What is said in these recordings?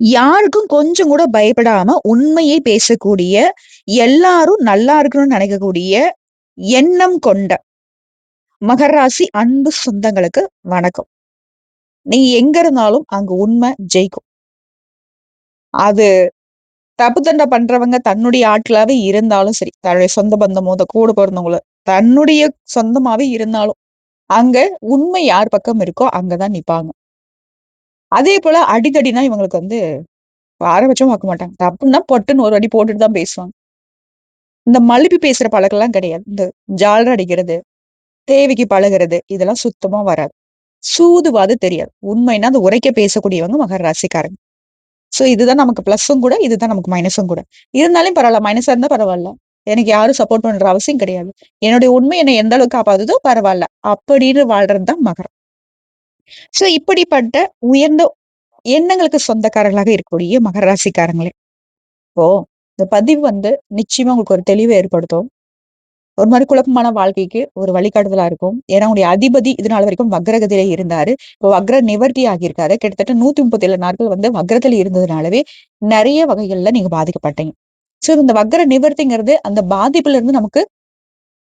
யாருக்கும் கொஞ்சம் கூட பயப்படாம உண்மையை பேசக்கூடிய, எல்லாரும் நல்லா இருக்கணும்னு நினைக்கக்கூடிய எண்ணம் கொண்ட மகராசி அன்பு சொந்தங்களுக்கு வணக்கம். நீ எங்க இருந்தாலும் அங்க உண்மை ஜெயிக்கும். அது தப்பு தண்டை பண்றவங்க தன்னுடைய ஆட்களாவே இருந்தாலும் சரி, தன்னுடைய சொந்த பந்தமோ, கூட பிறந்தவங்கள தன்னுடைய சொந்தமாவே இருந்தாலும், அங்க உண்மை யார் பக்கம் இருக்கோ அங்கதான் நிப்பாங்க. அதே போல அடிதடினா இவங்களுக்கு வந்து ஆரம்பிச்சும் பார்க்க மாட்டாங்க. தப்புன்னா பொட்டுன்னு ஒரு அடி போட்டுட்டு தான் பேசுவாங்க. இந்த மழுப்பி பேசுற பழக்கம்லாம் கிடையாது. இந்த ஜாலர் அடிக்கிறது, தேவைக்கு பழகுறது இதெல்லாம் சுத்தமா வராது. சூதுவாது தெரியாது. உண்மைன்னா அந்த உரைக்க பேசக்கூடியவங்க மகர ராசிக்காரங்க. சோ இதுதான் நமக்கு பிளஸும் கூட, இதுதான் நமக்கு மைனஸும் கூட. இருந்தாலும் பரவாயில்ல மைனஸா இருந்தா பரவாயில்ல எனக்கு யாரும் சப்போர்ட் பண்ற அவசியம் கிடையாது. என்னுடைய உண்மை என்னை எந்த அளவுக்கு காப்பாத்துதோ பரவாயில்ல அப்படின்னு வாழ்றது தான் மகரம். சோ இப்படிப்பட்ட உயர்ந்த எண்ணங்களுக்கு சொந்தக்காரர்களாக இருக்கக்கூடிய மகராசிக்காரங்களே இப்போ இந்த பதிவு வந்து நிச்சயமா உங்களுக்கு ஒரு தெளிவை ஏற்படுத்தும். ஒரு மாதிரி குழப்பமான வாழ்க்கைக்கு ஒரு வழிகாட்டுதலா இருக்கும். ஏன்னா உங்களுடைய அதிபதி இது நாள் வரைக்கும் வக்ரகதியில இருந்தாரு. இப்போ வக்ர நிவர்த்தி ஆகியிருக்காரு. கிட்டத்தட்ட 137 நாட்கள் வந்து வக்ரத்துல இருந்ததுனாலவே நிறைய வகைகள்ல நீங்க பாதிக்கப்பட்டீங்க. சோ இந்த வக்ர நிவர்த்திங்கிறது அந்த பாதிப்புல இருந்து நமக்கு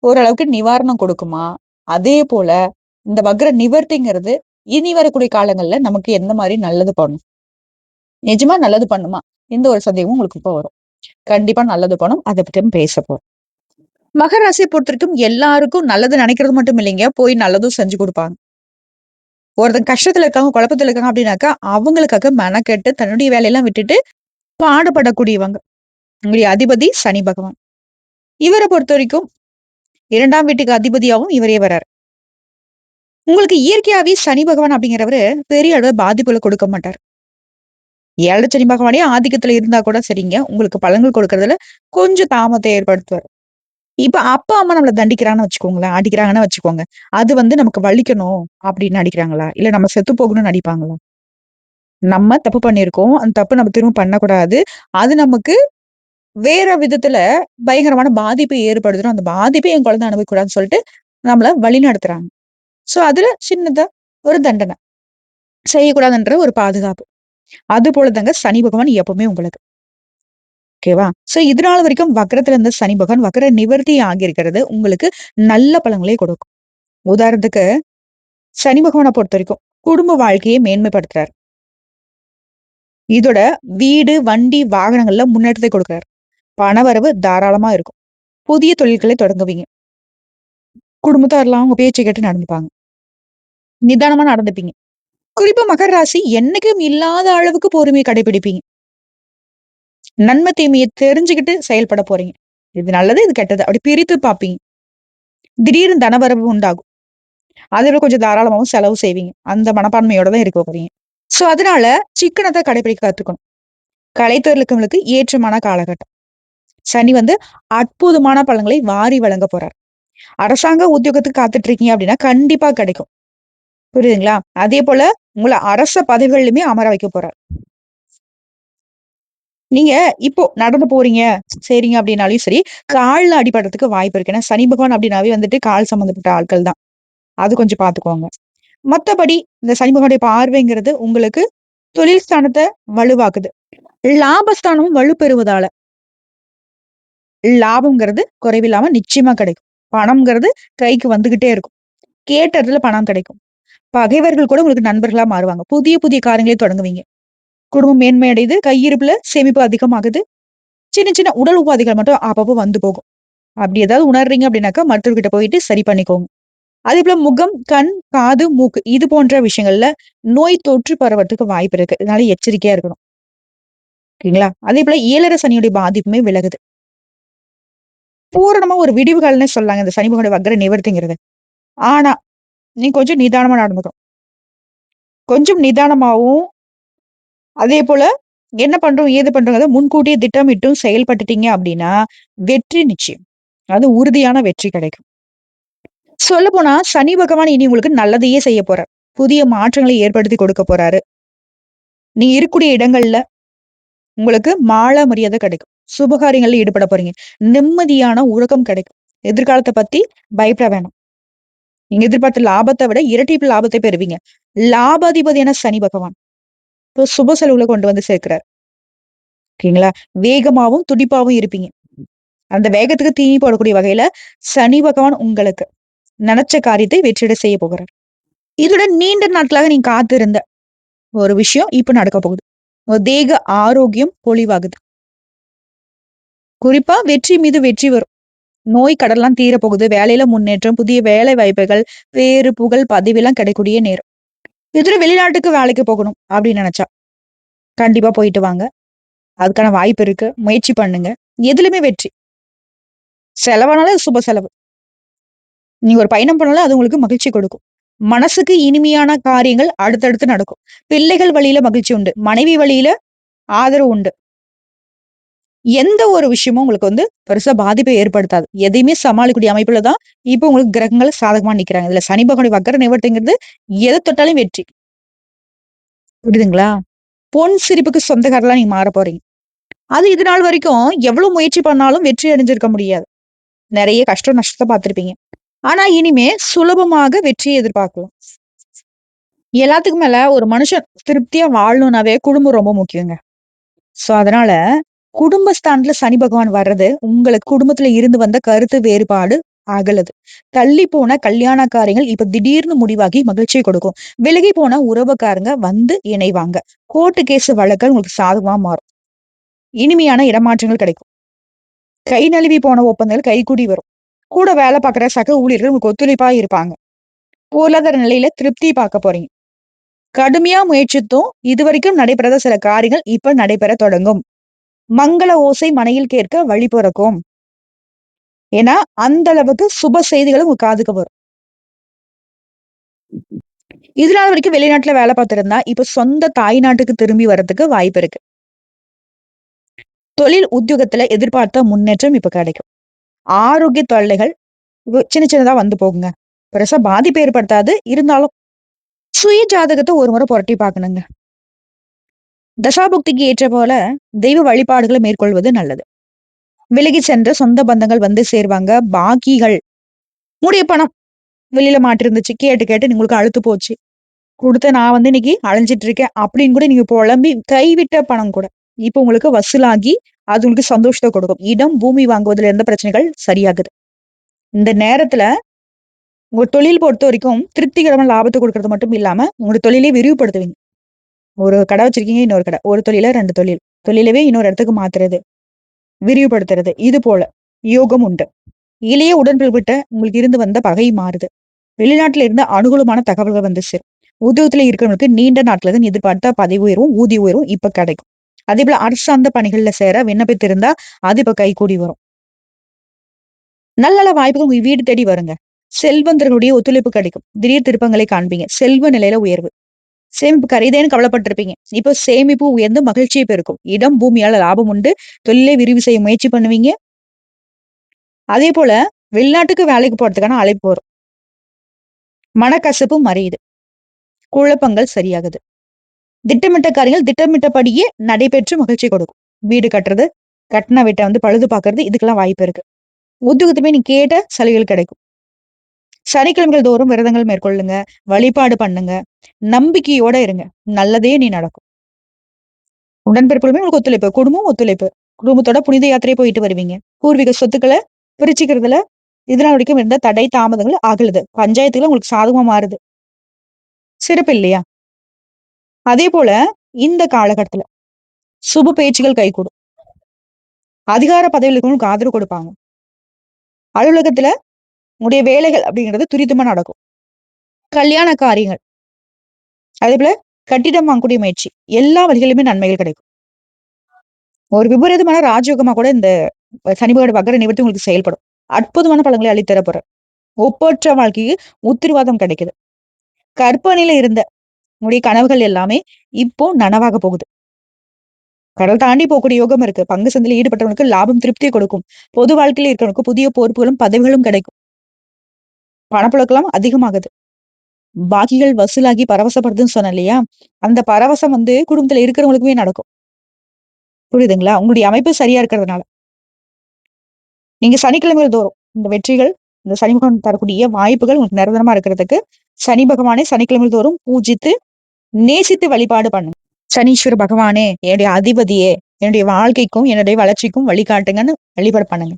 ஓரளவுக்கு நிவாரணம் கொடுக்குமா? அதே போல இந்த வக்ர நிவர்த்திங்கிறது இனி வரக்கூடிய காலங்கள்ல நமக்கு எந்த மாதிரி நல்லது பண்ணும்? நிஜமா நல்லது பண்ணுமா? இந்த ஒரு சந்தேகமும் உங்களுக்கு இப்போ வரும். கண்டிப்பா நல்லது பண்ணும். அதை பத்தி பேச போறோம். மகர பொறுத்தவரைக்கும் எல்லாருக்கும் நல்லது நினைக்கிறது மட்டும் இல்லைங்க. போய் நல்லதும் செஞ்சு கொடுப்பாங்க ஒருத்தங்க கஷ்டத்துல இருக்காங்க, குழப்பத்துல இருக்காங்க அப்படின்னாக்கா, அவங்களுக்காக மெனக்கெட்டு தன்னுடைய வேலையெல்லாம் விட்டுட்டு பாடுபடக்கூடியவங்க. உங்களுடைய அதிபதி சனி பகவான். இவரை பொறுத்த வரைக்கும் இரண்டாம் வீட்டுக்கு அதிபதியாவும் இவரே வராரு. உங்களுக்கு இயற்கையாவே சனி பகவான் அப்படிங்கிறவரு பெரிய அளவு பாதிப்புகளை கொடுக்க மாட்டார் ஏழை சனி பகவானே ஆதிக்கத்துல இருந்தா கூட சரிங்க. உங்களுக்கு பழங்கள் கொடுக்கறதுல கொஞ்சம் தாமத்தை ஏற்படுத்துவார் இப்ப அப்பா, அம்மா நம்மள தண்டிக்கிறாங்கன்னு வச்சுக்கோங்களேன், அடிக்கிறாங்கன்னு வச்சுக்கோங்க. அது வந்து நமக்கு வலிக்கணும் அப்படின்னு அடிக்கிறாங்களா இல்ல நம்ம செத்து போகணும்னு அடிப்பாங்களா நம்ம தப்பு பண்ணியிருக்கோம். அந்த தப்பு நம்ம திரும்ப பண்ணக்கூடாது. அது நமக்கு வேற விதத்துல பயங்கரமான பாதிப்பை ஏற்படுத்தணும். அந்த பாதிப்பை என் குழந்தை அனுபவிக்கூடாதுன்னு சொல்லிட்டு நம்மள வழிநடத்துறாங்க. சோ அதுல சின்னதா ஒரு தண்டனை. செய்யக்கூடாதுன்ற ஒரு பாதுகாப்பு. அதுபோல தாங்க சனி பகவான் எப்பவுமே உங்களுக்கு. ஓகேவா? சோ இதனால வரைக்கும் வக்கரத்துல இருந்த சனி பகவான் வக்கர நிவர்த்தி ஆகியிருக்கிறது உங்களுக்கு நல்ல பலன்களே கொடுக்கும். உதாரணத்துக்கு சனி பொறுத்த வரைக்கும் குடும்ப வாழ்க்கையை மேன்மைப்படுத்துறாரு. இதோட வீடு, வண்டி, வாகனங்கள்ல முன்னேற்றத்தை கொடுக்கிறார். பணவரவு தாராளமா இருக்கும். புதிய தொழில்களை தொடங்குவீங்க. குடும்பத்தாரெல்லாம் அவங்க பேச்சு கேட்டு நடந்துப்பாங்க. நிதானமா நடந்துப்பீங்க. குறிப்பா மகர ராசி என்னைக்கும் இல்லாத அளவுக்கு பொறுமையை கடைபிடிப்பீங்க. நன்மை, தீமையை தெரிஞ்சுக்கிட்டு செயல்பட போறீங்க. இது நல்லது, இது கெட்டது. அப்படி பிரித்து பார்ப்பீங்க. திடீர்னு தனவரவு உண்டாகும். அதுல கொஞ்சம் தாராளமாவும் செலவு செய்வீங்க. அந்த மனப்பான்மையோட தான் இருக்க போறீங்க. சோ அதனால சிக்கனத்த கடைபிடிக்க கற்றுக்கணும் கலைத்துறையில ஏற்றமான காலகட்டம். சனி வந்து அற்புதமான பழங்களை வாரி வழங்க போறார். அரசாங்க உத்தியோகத்துக்கு காத்துட்டு இருக்கீங்க அப்படின்னா கண்டிப்பா கிடைக்கும். புரியுதுங்களா? அதே போல உங்களை அரச பதவிகள்லயுமே அமர வைக்க போறார். நீங்க இப்போ நடந்து போறீங்க, சரிங்க அப்படின்னாலும் சரி, கால்ல அடிபடுறதுக்கு வாய்ப்பு இருக்கு. ஏன்னா சனி பகவான் அப்படின்னாவே வந்துட்டு கால் சம்பந்தப்பட்ட ஆட்கள் தான். அது கொஞ்சம் பார்த்துக்கோங்க. மத்தபடி இந்த சனி பகவானுடைய பார்வைங்கிறது உங்களுக்கு தொழில் ஸ்தானத்தை வலுவாக்குது. லாபஸ்தானமும் வலுப்பெறுவதால லாபம்ங்கிறது குறைவில்லாம நிச்சயமா கிடைக்கும். பணம்ங்கிறது கைக்கு வந்துகிட்டே இருக்கும். கேட்டதுல பணம் கிடைக்கும். பகைவர்கள் கூட உங்களுக்கு நண்பர்களா மாறுவாங்க. புதிய புதிய காரியங்களே தொடங்குவீங்க. குடும்பம் மேன்மையடையுது. கையிருப்புல சேமிப்பு அதிகமாகுது. சின்ன சின்ன உடல் உபாதைகள் மட்டும் அப்பப்போ வந்து போகும். அப்படி ஏதாவது உணர்றீங்க அப்படின்னாக்கா மருத்துவர்கிட்ட போயிட்டு சரி பண்ணிக்கோங்க. அதேபோல முகம், கண், காது, மூக்கு இது போன்ற விஷயங்கள்ல நோய் தொற்று பரவறதுக்கு வாய்ப்பு இருக்கு. அதனால எச்சரிக்கையா இருக்கணும். ஓகேங்களா? அதே போல ஏழர சனியுடைய பாதிப்புமே விலகுது. பூரணமா ஒரு விடிவுகள்னு சொல்லாங்க இந்த சனி பகவானுடைய வக்கர நிவர்த்திங்கிறது. ஆனா, நீ கொஞ்சம் நிதானமா நடந்துக்கணும். கொஞ்சம் நிதானமாகவும் அதே போல என்ன பண்றோம், ஏது பண்றோங்கிறத முன்கூட்டியே திட்டமிட்டும் செயல்பட்டுட்டீங்க அப்படின்னா, வெற்றி நிச்சயம். அது உறுதியான வெற்றி கிடைக்கும். சொல்லப்போனா சனி பகவான் இனி உங்களுக்கு நல்லதையே செய்ய போறார். புதிய மாற்றங்களை ஏற்படுத்தி கொடுக்க போறாரு. நீ இருக்கக்கூடிய இடங்கள்ல உங்களுக்கு மால மரியாதை கிடைக்கும். சுபகாரியங்கள்ல ஈடுபட போறீங்க. நிம்மதியான உறக்கம் கிடைக்கும். எதிர்காலத்தை பத்தி பயப்பட வேணாம். நீங்க எதிர்பார்த்த லாபத்தை விட இரட்டிப்பு லாபத்தை பெறுவீங்க. லாபாதிபதியான சனி பகவான். இப்போ சுப செலவுல கொண்டு வந்து சேர்க்கிறார். ஓகேங்களா? வேகமாவும் துடிப்பாவும் இருப்பீங்க. அந்த வேகத்துக்கு தீனி போடக்கூடிய வகையில சனி பகவான் உங்களுக்கு நினைச்ச காரியத்தை வெற்றிட செய்ய போகிறார். இதோட நீண்ட நாட்களாக நீங்க காத்திருந்த ஒரு விஷயம் இப்ப நடக்க போகுது. ஒரு தேக ஆரோக்கியம் பொலிவாகுது குறிப்பா வெற்றி மீது வெற்றி வரும். நோய் கடல்லாம் தீரப்போகுது. வேலையில முன்னேற்றம் புதிய வேலை வாய்ப்புகள் பேரு புகழ் பதவியெல்லாம் கிடைக்கூடிய நேரம். இதுல வெளிநாட்டுக்கு வேலைக்கு போகணும் அப்படின்னு நினைச்சா கண்டிப்பா போயிட்டு வாங்க. அதுக்கான வாய்ப்பு இருக்கு. முயற்சி பண்ணுங்க. எதுலுமே வெற்றி. செலவானாலும் சுப செலவு. நீங்க ஒரு பயணம் பண்ணாலும் அது உங்களுக்கு மகிழ்ச்சி கொடுக்கும். மனசுக்கு இனிமையான காரியங்கள் அடுத்தடுத்து நடக்கும். பிள்ளைகள் வழியில மகிழ்ச்சி உண்டு. மனைவி வழியில ஆதரவு உண்டு. எந்த ஒரு விஷயமும் உங்களுக்கு வந்து பெருசா பாதிப்பை ஏற்படுத்தாது. எதையுமே சமாளிக்கக்கூடிய அமைப்புல தான் இப்போ உங்களுக்கு கிரகங்கள் சாதகமா நிக்கிறாங்க. இதுல சனி பகவானுடைய வக்கர நிவர்த்திங்கிறது எதை தொட்டாலும் வெற்றி. புரியுதுங்களா? பொன் சிரிப்புக்கு சொந்தக்காரெல்லாம் நீங்க மாற போறீங்க. அது இது நாள் வரைக்கும் எவ்வளவு முயற்சி பண்ணாலும் வெற்றி அடைஞ்சிருக்க முடியாது. நிறைய கஷ்டம் நஷ்டத்தை பார்த்திருப்பீங்க. ஆனா இனிமே சுலபமாக வெற்றியை எதிர்பார்க்கலாம். எல்லாத்துக்கும் மேல ஒரு மனுஷன் திருப்தியா வாழணும்னாவே குடும்பம் ரொம்ப முக்கியங்க. சோ அதனால குடும்பஸ்தானத்துல சனி பகவான் வர்றது உங்களுக்கு குடும்பத்துல இருந்து வந்த கருத்து வேறுபாடு அகலது. தள்ளி போன கல்யாண காரியங்கள் இப்ப திடீர்னு முடிவாகி மகிழ்ச்சியை கொடுக்கும். விலகி போன உறவுக்காரங்க வந்து இணைவாங்க. கோர்ட்டு கேஸ் வழக்கல் உங்களுக்கு சாதகமா மாறும். இனிமையான இடமாற்றங்கள் கிடைக்கும். கை நழுவி போன ஒப்பந்தங்கள் கைகூடி வரும். கூட வேலை பார்க்குற சக ஊழியர்கள் உங்களுக்கு ஒத்துழைப்பா இருப்பாங்க. பொருளாதார நிலையில திருப்தி பார்க்க போறீங்க. கடுமையா முயற்சித்தும் இதுவரைக்கும் நடைபெறாத சில காரியங்கள் இப்ப நடைபெற தொடங்கும். மங்கள ஓசை மனையில் கேட்க வழி பிறக்கும். ஏன்னா அந்த அளவுக்கு சுப செய்திகள் உங்க காதுக்கு வரும். இதனால வரைக்கும் வெளிநாட்டுல வேலை பார்த்திருந்தா இப்ப சொந்த தாய் நாட்டுக்கு திரும்பி வர்றதுக்கு வாய்ப்பு இருக்கு. தொழில் உத்தியோகத்துல எதிர்பார்த்த முன்னேற்றம் இப்ப கிடைக்கும். ஆரோக்கிய தொல்லைகள் சின்ன சின்னதா வந்து போகுங்க. பெருசா பாதிப்பு ஏற்படுத்தாது. இருந்தாலும் சுய ஜாதகத்தை ஒரு முறை புரட்டி பார்க்கணுங்க. தசாபுக்திக்கு ஏற்ற போல தெய்வ வழிபாடுகளை மேற்கொள்வது நல்லது. விலகி சென்ற சொந்த பந்தங்கள் வந்து சேர்வாங்க. பாக்கிகள். முடிய பணம் வெளியில மாட்டிருந்துச்சு. கேட்டு கேட்டு உங்களுக்கு அழுத்து போச்சு. கொடுத்த நான் வந்து இன்னைக்கு அலைஞ்சிட்டு இருக்கேன் அப்படின்னு கூட நீங்க புலம்பி கைவிட்ட பணம் கூட. இப்போ உங்களுக்கு வசூலாகி அது உங்களுக்கு சந்தோஷத்தை கொடுக்கும். இடம் பூமி வாங்குவதில் இருந்த பிரச்சனைகள் சரியாகுது. இந்த நேரத்துல உங்க தொழில் பொறுத்த வரைக்கும் திருப்திகரமான லாபத்தை கொடுக்கறது மட்டும் இல்லாம உங்களோட தொழிலை விரிவுபடுத்துவீங்க. ஒரு கடை வச்சிருக்கீங்க இன்னொரு கடை. ஒரு தொழில ரெண்டு தொழில். தொழிலவே இன்னொரு இடத்துக்கு மாத்துறது. விரிவுபடுத்துறது. இது போல யோகம் உண்டு. இளைய உடன்பிறப்பிட்ட உங்களுக்கு இருந்து வந்த பகை மாறுது. வெளிநாட்டுல இருந்த அனுகூலமான தகவல்கள் வந்து சேரும் உத்தியோகத்துல இருக்கிறவங்களுக்கு நீண்ட நாட்கள எதிர்பார்த்த பதவி உயர்வும் ஊதிய உயர்வும் இப்ப கிடைக்கும். அதே போல அரசாந்த பணிகள்ல சேர விண்ணப்பித்திருந்தா அது இப்ப கைகூடி வரும். நல்ல நல்ல வாய்ப்புகள் உங்க வீடு தேடி வருங்க. செல்வந்தர்களுடைய ஒத்துழைப்பு கிடைக்கும். திடீர் திருப்பங்களை காண்பீங்க. செல்வ நிலையில உயர்வு. சேமிப்பு கரைதேன்னு கவலைப்பட்டிருப்பீங்க. இப்போ சேமிப்பு உயர்ந்து மகிழ்ச்சியை பெருக்கும். இடம் பூமியால லாபம் உண்டு. தொழிலை விரிவு செய்ய முயற்சி பண்ணுவீங்க. அதே போல வெளிநாட்டுக்கு வேலைக்கு போறதுக்கான அழைப்பு வரும். மனக்கசப்பு மறையுது. குழப்பங்கள் சரியாகுது. திட்டமிட்ட காரியங்கள் திட்டமிட்டபடியே நடைபெற்று மகிழ்ச்சி கொடுக்கும். வீடு கட்டுறது கட்டின வீட்டை வந்து பழுது பார்க்கறது இதுக்கெல்லாம் வாய்ப்பு இருக்கு. உத்தியோகத்துமே நீ கேட்ட சலுகைகள் கிடைக்கும். சனிக்கிழமைகள் தோறும் விரதங்கள் மேற்கொள்ளுங்க வழிபாடு பண்ணுங்க நம்பிக்கையோட இருங்க. நல்லதே நீ நடக்கும். உடன்பிறப்புகளுமே உங்களுக்கு ஒத்துழைப்பு குடும்பம் ஒத்துழைப்பு. குடும்பத்தோட புனித யாத்திரையை போயிட்டு வருவீங்க. பூர்வீக சொத்துக்களை பிரிச்சுக்கிறதுல இதனால் வரைக்கும் இருந்த தடை தாமதங்கள் அகலுது. பஞ்சாயத்துல உங்களுக்கு சாதகமா மாறுது. சிறப்பு இல்லையா? அதே போல இந்த காலகட்டத்துல சுப பேச்சுகள் கைகூடும். அதிகார பதவிகளுக்கு உங்களுக்கு ஆதரவு கொடுப்பாங்க. அலுவலகத்துல உங்களுடைய வேலைகள் அப்படிங்கிறது துரிதமா நடக்கும். கல்யாண காரியங்கள். அதே போல கட்டிடம் வாங்கக்கூடிய முயற்சி. எல்லா வழிகளிலுமே நன்மைகள் கிடைக்கும். ஒரு விபரீதமான ராஜயோகமா கூட இந்த சனிபகோட வகர நிவர்த்தி உங்களுக்கு செயல்படும். அற்புதமான பலன்களை அளித்தர போற ஒப்பற்ற வாழ்க்கைக்கு உத்திரவாதம் கிடைக்குது. கற்பனையில இருந்த உங்களுடைய கனவுகள் எல்லாமே இப்போ நனவாக போகுது. கடல் தாண்டி போகக்கூடிய யோகம் இருக்கு. பங்கு சந்தையில் ஈடுபட்டவனுக்கு லாபம் திருப்தியை கொடுக்கும். பொது வாழ்க்கையில இருக்கிறவனுக்கு புதிய பொறுப்புகளும் பதவிகளும் கிடைக்கும். பணப்புழக்கம் அதிகமாகுது. பாக்கிகள் வசூலாகி பரவசப்படுதுன்னு சொன்னேன் இல்லையா அந்த பரவசம் வந்து குடும்பத்துல இருக்கிறவங்களுக்குமே நடக்கும். புரியுதுங்களா? உங்களுடைய அமைப்பு சரியா இருக்கிறதுனால. நீங்க சனிக்கிழமைகள் தோறும் இந்த வெற்றிகள் இந்த சனி பகவான் தரக்கூடிய வாய்ப்புகள் உங்களுக்கு நிரந்தரமா இருக்கிறதுக்கு சனி பகவானை சனிக்கிழமை தோறும் பூஜித்து நேசித்து வழிபாடு பண்ணுங்க. சனீஸ்வர பகவானே என்னுடைய அதிபதியே என்னுடைய வாழ்க்கைக்கும் என்னுடைய வளர்ச்சிக்கும் வழிகாட்டுங்கன்னு வழிபாடு பண்ணுங்க.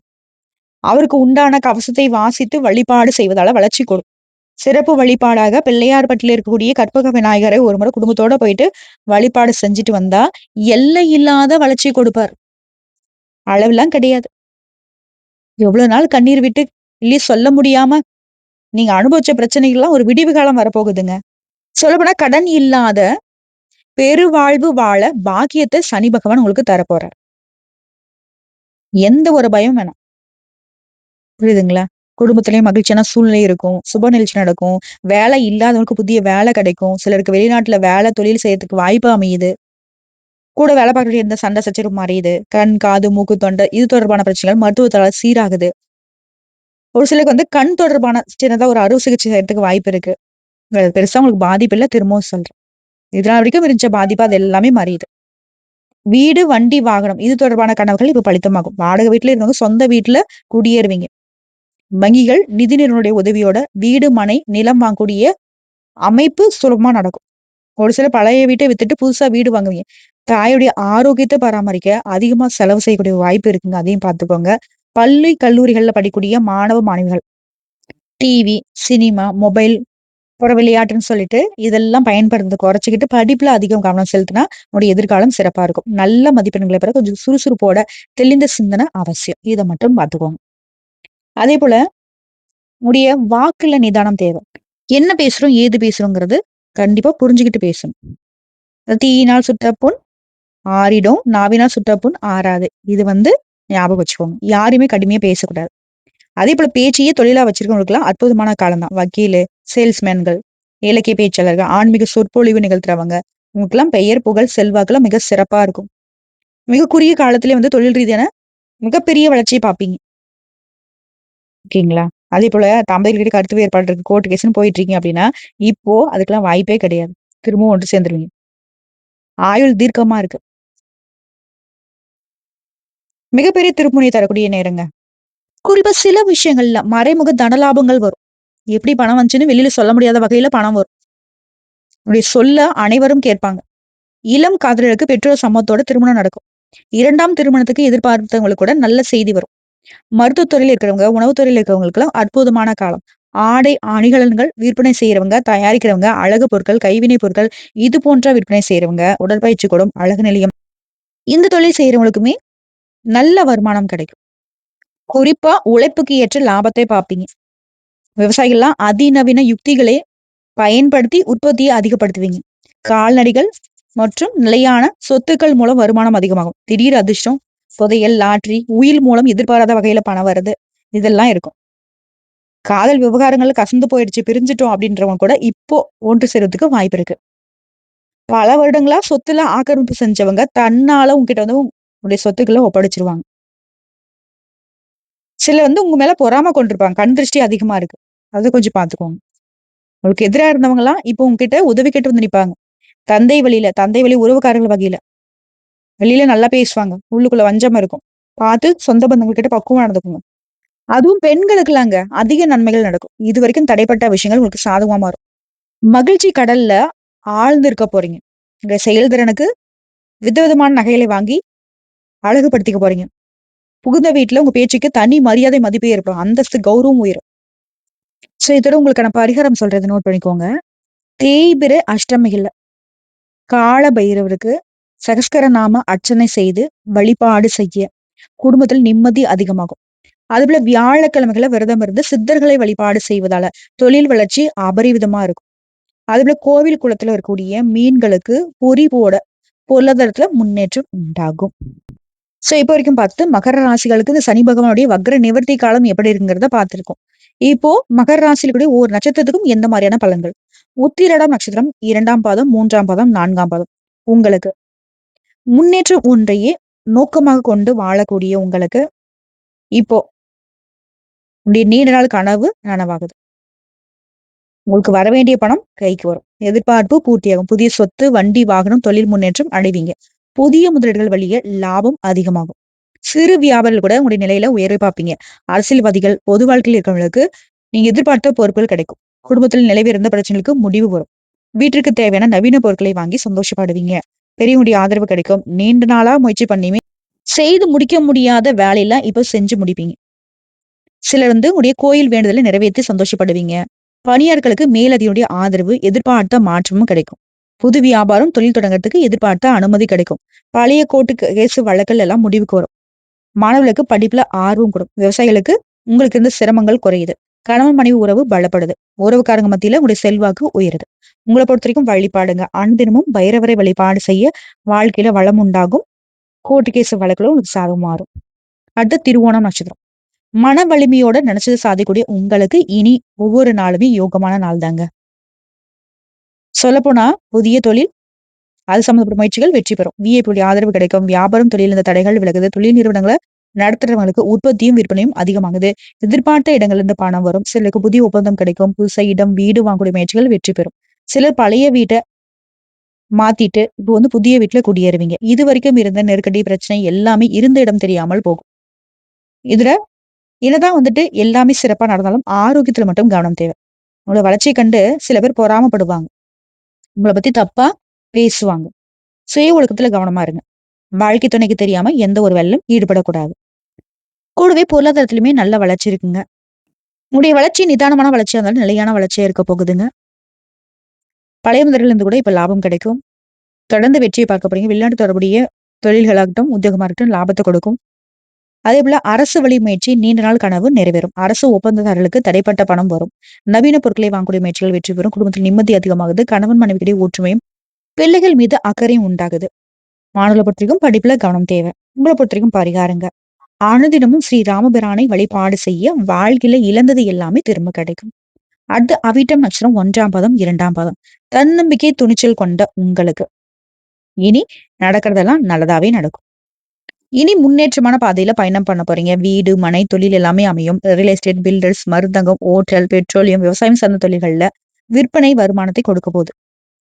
அவருக்கு உண்டான கவசத்தை வாசித்து வழிபாடு செய்வதால வளர்ச்சி கொடுக்கும் சிறப்பு வழிபாடாக பிள்ளையார்பட்டில இருக்கக்கூடிய கற்பக விநாயகரை ஒரு முறை குடும்பத்தோட போயிட்டு வழிபாடு செஞ்சுட்டு வந்தா எல்லை இல்லாத வளர்ச்சி கொடுப்பார். அளவுலாம் கிடையாது. எவ்வளவு நாள் கண்ணீர் விட்டு இல்லையே சொல்ல முடியாம நீங்க அனுபவிச்ச பிரச்சனைகள்லாம் ஒரு விடிவு காலம் வரப்போகுதுங்க. சொல்லப்போனா கடன் இல்லாத பெருவாழ்வு வாழ பாக்கியத்தை சனி பகவான் உங்களுக்கு தரப்போறார். எந்த ஒரு பயம் வேணாம். புரியுதுங்களா? குடும்பத்திலயும் மகிழ்ச்சியான சூழ்நிலை இருக்கும். சுப நிகழ்ச்சி நடக்கும். வேலை இல்லாதவங்களுக்கு புதிய வேலை கிடைக்கும். சிலருக்கு வெளிநாட்டுல வேலை தொழில் செய்யறதுக்கு வாய்ப்பு அமையுது. கூட வேலை பார்க்கக்கூடிய எந்த சண்டை சச்சரவு மறையுது கண் காது மூக்கு தொண்டை இது தொடர்பான பிரச்சனைகள் மருத்துவத்தால சீராகுது. ஒரு சிலருக்கு வந்து கண் தொடர்பான சின்னதா ஒரு அறுவை சிகிச்சை செய்யறதுக்கு வாய்ப்பு இருக்கு. பெருசா உங்களுக்கு பாதிப்பு இல்லை திரும்பவும் சொல்றேன். இதனால் வரைக்கும் இருந்த பாதிப்பு அது எல்லாமே மாறியுது வீடு வண்டி வாகனம் இது தொடர்பான கனவுகள் இப்ப பழித்தமாகும் வாடகை வீட்டுல இருந்தவங்க சொந்த வீட்டுல குடியேறுவீங்க. வங்கிகள் நிதி நிறுவனுடைய உதவியோட வீடு மனை நிலம் வாங்கக்கூடிய அமைப்பு சுலபமா நடக்கும். ஒரு சில பழைய வீட்டை வித்துட்டு புதுசா வீடு வாங்குவீங்க. தாயுடைய ஆரோக்கியத்தை பராமரிக்க அதிகமா செலவு செய்யக்கூடிய வாய்ப்பு இருக்குங்க. அதையும் பார்த்துக்கோங்க. பள்ளி கல்லூரிகள்ல படிக்கக்கூடிய மாணவ மாணவிகள். டிவி சினிமா மொபைல் புற விளையாட்டுன்னு சொல்லிட்டு இதெல்லாம் பயன்படுறது குறைச்சிக்கிட்டு படிப்புல அதிகம் கவனம் செலுத்தினா உங்களுடைய எதிர்காலம் சிறப்பா இருக்கும். நல்ல மதிப்பெண்களை பிறகு கொஞ்சம் சுறுசுறுப்போட தெளிந்த சிந்தனை அவசியம். இதை மட்டும் பார்த்துக்கோங்க. அதே போல உடைய வாக்குல நிதானம் தேவை. என்ன பேசுறோம் ஏது பேசுறோங்கிறது கண்டிப்பா புரிஞ்சுக்கிட்டு பேசணும். தீயினால் சுட்ட பொன் ஆறிடும் நாவினால் சுட்ட பொன் ஆறாது. இது வந்து ஞாபகம் வச்சுக்கோங்க. யாருமே கடுமையா பேசக்கூடாது. அதே போல பேச்சையே தொழிலா வச்சிருக்கவங்களுக்குலாம் அற்புதமான காலம் தான். வக்கீல் சேல்ஸ்மேன்கள் இலக்கிய பேச்சாளர்கள் ஆன்மீக சொற்பொழிவு நிகழ்த்துறவங்க உங்களுக்குலாம் பெயர் புகழ் செல்வாக்குலாம் மிக சிறப்பா இருக்கும். மிக குறுகிய காலத்திலே வந்து தொழில் ரீதியான மிகப்பெரிய வளர்ச்சியை பார்ப்பீங்க. ஓகேங்களா அதே போல தம்பதிகிட்ட கருத்து வேறுபாடு இருக்கு கோர்ட் கேஸ்னு போயிட்டு இருக்கீங்க அப்படின்னா இப்போ அதுக்கெல்லாம் வாய்ப்பே கிடையாது. திரும்பவும் ஒன்று சேர்ந்துருவீங்க. ஆயுள் தீர்க்கமா இருக்கு. மிகப்பெரிய திருப்புணியை தரக்கூடிய நேரங்க. குறிப்பா சில விஷயங்கள்ல மறைமுக தனலாபங்கள் வரும். எப்படி பணம் வந்துச்சுன்னு வெளியில சொல்ல முடியாத வகையில பணம் வரும். அப்படி சொல்ல அனைவரும் கேட்பாங்க. இளம் காதலருக்கு பெற்றோர் சம்மத்தோட திருமணம் நடக்கும். இரண்டாம் திருமணத்துக்கு எதிர்பார்த்தவங்களுக்கு கூட நல்ல செய்தி வரும். மருத்துவத்துறையில் இருக்கிறவங்க உணவுத்துறையில் இருக்கிறவங்களுக்கெல்லாம் அற்புதமான காலம். ஆடை அணிகலன்கள் விற்பனை செய்யறவங்க தயாரிக்கிறவங்க அழகு பொருட்கள் கைவினை பொருட்கள் இது போன்ற விற்பனை செய்யறவங்க உடற்பயிற்சி கூடம் அழகு நிலையம். இந்த தொழில் செய்யறவங்களுக்குமே நல்ல வருமானம் கிடைக்கும். குறிப்பா உழைப்புக்கு ஏற்ற லாபத்தை பார்ப்பீங்க. விவசாயிகள்லாம் அதிநவீன யுக்திகளை பயன்படுத்தி உற்பத்தியை அதிகப்படுத்துவீங்க. கால்நடைகள் மற்றும் நிலையான சொத்துக்கள் மூலம் வருமானம் அதிகமாகும். திடீர் அதிர்ஷ்டம் புதையல் லாட்ரி உயில் மூலம் எதிர்பாராத வகையில பணம் வருது. இதெல்லாம் இருக்கும். காதல் விவகாரங்கள் கசந்து போயிடுச்சு பிரிஞ்சிட்டோம் அப்படின்றவங்க கூட இப்போ ஒன்று சேர்றதுக்கு வாய்ப்பு இருக்கு. பல வருடங்களா சொத்துல ஆக்கிரமிப்பு செஞ்சவங்க தன்னால உங்ககிட்ட வந்து உங்களுடைய சொத்துக்களை ஒப்படைச்சிருவாங்க. சில வந்து உங்க மேல பொறாம கொண்டிருப்பாங்க. கண் திருஷ்டி அதிகமா இருக்கு. அதை கொஞ்சம் பாத்துக்கோங்க உங்களுக்கு எதிராக இருந்தவங்க எல்லாம் இப்போ உங்ககிட்ட உதவி கேட்டு வந்து நிப்பாங்க. தந்தை வழியில தந்தை வழி உறவுக்காரர்கள் வகையில வெளியில நல்லா பேசுவாங்க. உள்ளுக்குள்ள வஞ்சம் இருக்கும். பார்த்து சொந்த பந்தங்கள் கிட்ட பக்குவம் நடந்துக்குங்க. அதுவும் பெண்களுக்குலாங்க அதிக நன்மைகள் நடக்கும். இது வரைக்கும் தடைப்பட்ட விஷயங்கள் உங்களுக்கு சாதகமா மாறும். மகிழ்ச்சி கடல்ல ஆழ்ந்து இருக்க போறீங்க. இந்த செயல்திறனுக்கு விதவிதமான நகைகளை வாங்கி அழகுபடுத்திக்க போறீங்க. புகுந்த வீட்டுல உங்க பேச்சுக்கு தனி மரியாதை மதிப்பே ஏற்படும். அந்தஸ்து கௌரவம் உயரும். சோ இதோட உங்களுக்கான பரிகாரம் சொல்றது நோட் பண்ணிக்கோங்க. தேய்பிர அஷ்டமிகள்ல. கால பைரவருக்கு சகஸ்கர நாம அர்ச்சனை செய்து வழிபாடு செய்ய குடும்பத்தில் நிம்மதி அதிகமாகும். அதுபோல வியாழக்கிழமைகளை விரதம் இருந்து சித்தர்களை வழிபாடு செய்வதால தொழில் வளர்ச்சி அபரிவிதமா இருக்கும். அதுபோல கோவில் குளத்துல இருக்கக்கூடிய மீன்களுக்கு பொறி போட பொருளாதாரத்துல முன்னேற்றம் உண்டாகும். சோ இப்போ வரைக்கும் பார்த்து மகர ராசிகளுக்கு இந்த சனி பகவானுடைய வக்ர நிவர்த்தி காலம் எப்படி இருக்குங்கிறத பார்த்திருக்கோம். இப்போ மகர ராசியில் கூடிய ஒவ்வொரு நட்சத்திரத்துக்கும் எந்த மாதிரியான பலன்கள்? உத்திரடம் நட்சத்திரம் இரண்டாம் பாதம் மூன்றாம் பாதம் நான்காம் பாதம். உங்களுக்கு? முன்னேற்றம் ஒன்றையே நோக்கமாக கொண்டு வாழக்கூடிய உங்களுக்கு இப்போ உடைய நீண்ட நாள் கனவு நனவாகுது. உங்களுக்கு வர வேண்டிய பணம் கைக்கு வரும். எதிர்பார்ப்பு பூர்த்தியாகும். புதிய சொத்து வண்டி வாகனம் தொழில் முன்னேற்றம் அடைவீங்க. புதிய முதலீடுகள் வழிய லாபம் அதிகமாகும். சிறு வியாபாரிகள் கூட உங்களுடைய நிலையில உயர்வை பார்ப்பீங்க. அரசியல்வாதிகள் பொது வாழ்க்கையில் இருக்கிறவங்களுக்கு நீங்க எதிர்பார்த்த பொறுப்புகள் கிடைக்கும். குடும்பத்தில் நிலவிருந்த பிரச்சனைகளுக்கு முடிவு வரும். வீட்டிற்கு தேவையான நவீன பொருட்களை வாங்கி சந்தோஷப்படுவீங்க. பெரியவங்களுடைய ஆதரவு கிடைக்கும். நீண்ட நாளா முயற்சி பண்ணியுமே செய்து முடிக்க முடியாத வேலையெல்லாம் இப்போ செஞ்சு முடிப்பீங்க. சிலர் வந்து உடைய கோயில் வேண்டுதலை நிறைவேற்றி சந்தோஷப்படுவீங்க. பணியாளர்களுக்கு மேலதிகளுடைய ஆதரவு எதிர்பார்த்த மாற்றமும் கிடைக்கும். புது வியாபாரம் தொழில் தொடங்குறதுக்கு எதிர்பார்த்த அனுமதி கிடைக்கும். பழைய கோட்டு கேசு வழக்கல் எல்லாம் முடிவுக்கு வரும். மாணவர்களுக்கு படிப்புல ஆர்வம் கொடுக்கும் விவசாயிகளுக்கு உங்களுக்கு இருந்த சிரமங்கள் குறையுது. கணவன் மனைவி உறவு பலப்படுது. உறவுக்காரங்க மத்தியில உங்களுடைய செல்வாக்கு உயருது. உங்களை பொறுத்த வரைக்கும் வழிபாடுங்க. அனுதினமும் பைரவரை வழிபாடு செய்ய வாழ்க்கையில வளம் உண்டாகும். கோர்ட்டு கேஸ் வழக்குல உங்களுக்கு சாதகம் மாறும். அடுத்து திருவோணம் நட்சத்திரம். மன வலிமையோட நினைச்சது சாதிக்கூடிய உங்களுக்கு இனி ஒவ்வொரு நாளுமே யோகமான நாள் தாங்க. சொல்லப்போனா புதிய தொழில் அது சம்பந்தப்பட்ட முயற்சிகள் வெற்றி பெறும். விஐபியுடைய ஆதரவு கிடைக்கும். வியாபாரம் தொழில் இந்த தடைகள் விலகுது. தொழில் நிறுவனங்களை நடத்துறவங்களுக்கு உற்பத்தியும் விற்பனையும் அதிகமாகுது. எதிர்பார்த்த இடங்கள்ல இருந்து பணம் வரும். சிலருக்கு புதிய ஒப்பந்தம் கிடைக்கும். புதுசா இடம் வீடு வாங்கக்கூடிய முயற்சிகள் வெற்றி பெறும். சிலர் பழைய வீட்டை மாத்திட்டு இப்போ வந்து புதிய வீட்டுல குடியேறுவீங்க. இது வரைக்கும் இருந்த நெருக்கடி பிரச்சனை எல்லாமே இருந்த இடம் தெரியாமல் போகும். இதுல என்னதான் வந்துட்டு எல்லாமே சிறப்பா நடந்தாலும் ஆரோக்கியத்துல மட்டும் கவனம் தேவை. உங்களோட வளர்ச்சியை கண்டு சில பேர் பொறாமப்படுவாங்க. உங்களை பத்தி தப்பா பேசுவாங்க. சுய ஒழுக்கத்துல கவனமா இருங்க. வாழ்க்கை துணைக்கு தெரியாம எந்த ஒரு வெள்ளம் ஈடுபடக்கூடாது. கூடவே பொருளாதாரத்திலுமே நல்ல வளர்ச்சி இருக்குங்க. உங்களுடைய வளர்ச்சி நிதானமான வளர்ச்சியா இருந்தாலும் நிலையான வளர்ச்சியா இருக்க போகுதுங்க. பழைய முதலிருந்து கூட இப்ப லாபம் கிடைக்கும். தொடர்ந்து வெற்றியை பார்க்க போறீங்க. வெளிநாட்டு தொடர்புடைய தொழில்களாகட்டும் உத்தியோகமாக இருக்கட்டும் லாபத்தை கொடுக்கும். அதே போல அரசு வழி முயற்சி நீண்ட நாள் கனவு நிறைவேறும். அரசு ஒப்பந்ததாரர்களுக்கு தடைப்பட்ட பணம் வரும். நவீன பொருட்களை வாங்கக்கூடிய முயற்சிகள் வெற்றி பெறும். குடும்பத்தில் நிம்மதி அதிகமாகுது. கணவன் மனைவிக்கிடையே ஒற்றுமையும் பிள்ளைகள் மீது அக்கறையும் உண்டாகுது. மாணவர்களை பொறுத்தவரைக்கும் படிப்புல கவனம் தேவை. உங்களை பொறுத்தவரைக்கும் பரிகாரங்க. அனுதினமும் ஸ்ரீ ராமபிரானை வழிபாடு செய்ய வாழ்க்கையில இழந்தது எல்லாமே திரும்ப கிடைக்கும். அடுத்து அவிட்டம் நட்சத்திரம் ஒன்றாம் பதம் இரண்டாம் பதம். தன்னம்பிக்கை துணிச்சல் கொண்ட உங்களுக்கு. இனி நடக்கிறதெல்லாம் நல்லதாவே நடக்கும். இனி முன்னேற்றமான பாதையில பயணம் பண்ண போறீங்க. வீடு மனை தொழில் எல்லாமே அமையும். ரியல் எஸ்டேட் பில்டர்ஸ் மருந்தகம் ஓட்டல் பெட்ரோலியம் விவசாயம் சார்ந்த தொழில்கள்ல விற்பனை வருமானத்தை கொடுக்க போகுது.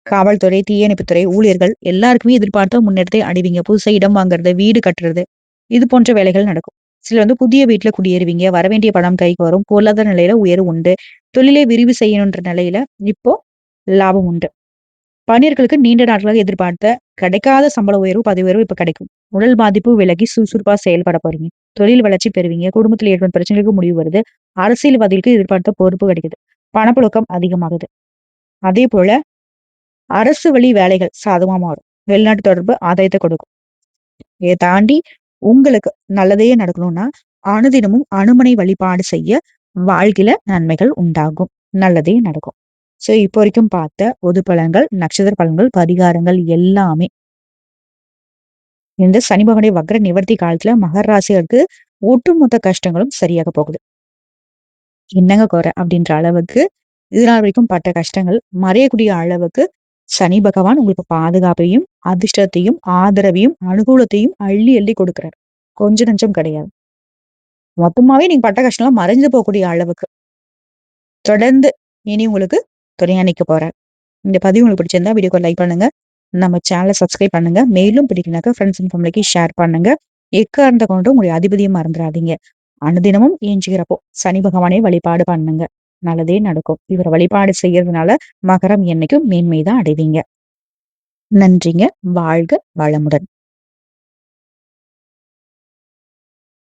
காவல்துறை தீயணைப்புத்துறை ஊழியர்கள் எல்லாருக்குமே எதிர்பார்த்த முன்னேற்றத்தை அடைவீங்க. புதுசை இடம் வாங்குறது வீடு கட்டுறது இது போன்ற வேலைகள் நடக்கும். சிலர் வந்து புதிய வீட்டுல குடியேறுவீங்க வரவேண்டிய பணம் கைக்கு வரும் பொருளாதார நிலையில உயர்வு உண்டு தொழிலை விரிவு செய்யணுன்ற நிலையில இப்போ லாபம் உண்டு. பணியர்களுக்கு நீண்ட நாட்களாக எதிர்பார்த்த கிடைக்காத சம்பள உயர்வு பதவி உயர்வு இப்ப கிடைக்கும். உடல் பாதிப்பு விலகி சுறுசுறுப்பா செயல்பட போறீங்க தொழில் வளர்ச்சி பெறுவீங்க குடும்பத்தில் ஏற்படும் பிரச்சனைகளுக்கு முடிவு வருது அரசியல்வாதிகளுக்கு எதிர்பார்த்த பொறுப்பு கிடைக்குது பணப்புழக்கம் அதிகமாகுது. அதே போல அரசு வழி வேலைகள் சாதகமா மாறும். வெளிநாட்டு தொடர்பு ஆதாயத்தை கொடுக்கும். இதை தாண்டி உங்களுக்கு நல்லதையே நடக்கணும்னா அனுதினமும் அனுமனை வழிபாடு செய்ய வாழ்க்கையில நன்மைகள் உண்டாகும். நல்லதே நடக்கும். சோ இப்போ வரைக்கும் பார்த்த பொது பலன்கள் நட்சத்திர பலன்கள் பரிகாரங்கள் எல்லாமே இந்த சனி பகவானுடைய வக்ர நிவர்த்தி காலத்துல மகர ராசிகளுக்கு ஒட்டுமொத்த கஷ்டங்களும் சரியாக போகுது. என்னங்க குறை? அப்படின்ற அளவுக்கு இதனால் வரைக்கும் பட்ட கஷ்டங்கள் மறையக்கூடிய அளவுக்கு சனி பகவான் உங்களுக்கு பாதுகாப்பையும் அதிர்ஷ்டத்தையும் ஆதரவையும் அனுகூலத்தையும் அள்ளி அள்ளி கொடுக்கிறார். கொஞ்ச நஞ்சம் கிடையாது. மொத்தமாவே நீங்க பட்ட கஷ்டம் மறைஞ்சு போகக்கூடிய அளவுக்கு. தொடர்ந்து இனி உங்களுக்கு துணையா நிக்க போறார். இந்த பதிவு உங்களுக்கு பிடிச்சிருந்தா வீடியோக்கு லைக் பண்ணுங்க. நம்ம சேனலை சப்ஸ்கிரைப் பண்ணுங்க. மேலும் பிடிக்கனாக்க ஃப்ரெண்ட்ஸ் அண்ட் ஃபேமிலிக்கு ஷேர் பண்ணுங்க. எக்காரந்த கொண்டு உங்களுடைய அதிபதியும் மறந்துடாதீங்க. அனுதினமும் ஏஞ்சுகிறப்போ சனி பகவானே வழிபாடு பண்ணுங்க. நல்லதே நடக்கும். இவரை வழிபாடு செய்யறதுனால மகரம் என்னைக்கும் மேன்மைதான் அடைவீங்க. நன்றிங்க. வாழ்க வளமுடன்.